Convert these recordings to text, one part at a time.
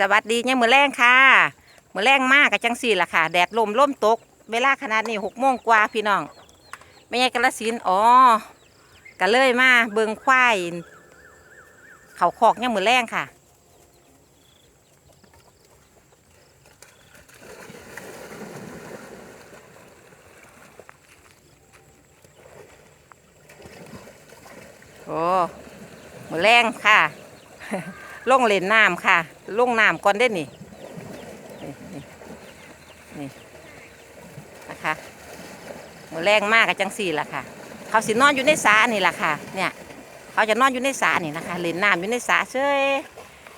สวัสดีเนี่ยมือแรงค่ะมือแรงมากกับจังสี่ละค่ะ แดดลมล่มตก เวลาขนาดนี้หกโมงกว่าพี่น้องไม่ใช่กระสินอ๋อก็เลยมาเบิงควายเขาคอกเนี่ยมือแรงค่ะโอ้มือแรงค่ะ ลงเล่นน้ำค่ะลงน้ำก่อนได้นี่นี่นะคะมือแรงมากกับจังสี่ล่ะค่ะ เขาสินอนอยู่ในสานี่ล่ะค่ะ เนี่ย เขาจะนอนอยู่ในสานี่นะคะเล่นน้ำอยู่ในสาเชย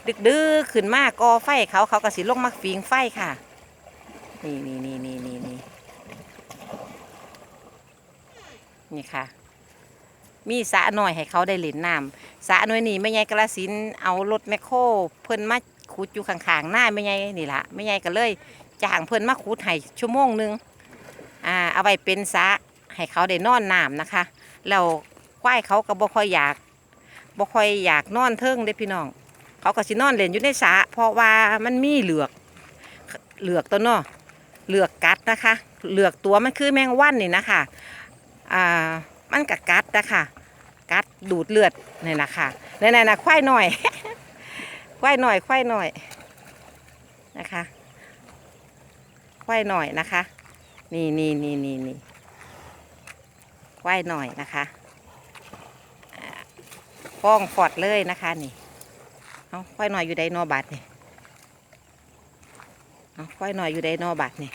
ดึกดื้อขึ้นมากกอไฟเขาเขาก็สิลงมาฟิงไฟค่ะ นี่นี่นี่นี่นี่นี่นี่ค่ะ มีสระหน่อยให้เขาได้เล่นน้ำสระหน่อยนี่ไม่ใหญ่กระสินเอารถแมคโครเพิ่นมาขุดอยู่ข้างๆหน้าไม่ใหญ่นี่ละไม่ใหญ่ก็เลยจ้างเพิ่นมาขุดให้ชั่วโมงหนึงอ่าเอาไว้เป็นสระให้เขาได้นอนน้ำนะคะแล้วควายเขาก็บ่ค่อยอยากบ่ค่อยอยากนอนเทิงเด้พี่น้อง เขาก็สินอนเล่นอยู่ในสระเพราะว่ามันมีเหลือกเหลือกตัวเนาะเหลือกกัดนะคะ เหลือกตัวมันคือแมงวันนี่นะคะอ่ามันกักัดนะคะ ดูดเลือดนี่นะคะนี่นๆนะควายหน่อยควายหน่อยควายหน่อยนะคะควายหน่อยนะคะ นี่นี่นี่นี่นี่ควายหน่อยนะคะป้องฟอดเลยนะคะนี่เอาควายหน่อยอยู่ใดนอบัดนี่เอาควายหน่อยอยู่ใดนอบัดนี่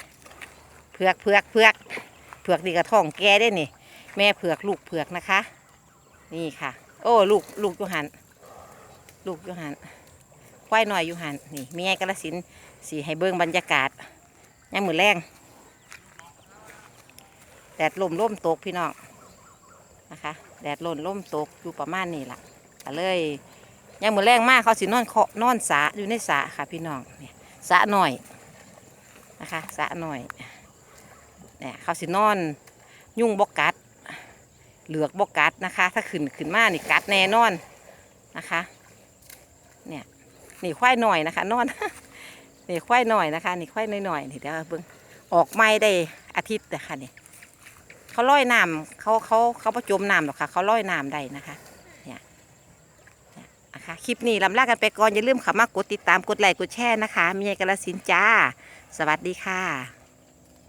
เผือกเผือกเผือกเผือกนี่กระท้องแกได้นี่ แม่เผือกลูกเผือกนะคะ นี่ค่ะ โอ้ลูกลูกยูหันลูกยูหันควายหน่อยยูหันนี่มีไงกระสินสีให้เบิ้งบรรยากาศยามมือแรงแดดลมล่มตกพี่น้องนะคะ แดดลมล่มตกอยู่ประมาณนี้ล่ะเลยยังมือแรงมากเขาสินอนเคาะนอนสาอยู่ในสาค่ะพี่น้องเนี่ยสาหน่อยนะคะสาหน่อยเนี่ยเขาสินอนยุ่งบกกัด เหลือกบกกัดนะคะ ถ้าขึ้นขึ้นมานี่กัดแน่นอนนะคะ เนี่ยนี่ควายหน่อยนะคะ นอนนี่ควายหน่อยนะคะ นี่ควายหน่อยๆนี่เดี๋ยวเบิ่งออกไม่ได้อาทิตย์แต่ค่ะนี่เขาล่อยน้ำเขาเขาเขาประจมน้ำหรอกค่ะ เขาล่อยน้ำได้นะคะเนี่ยนะคะคลิปนี้ลำลากันไปก่อนอย่าลืมเขามากดติดตามกดไลค์กดแชร์นะคะมีไยกระสินจ้า สวัสดีค่ะ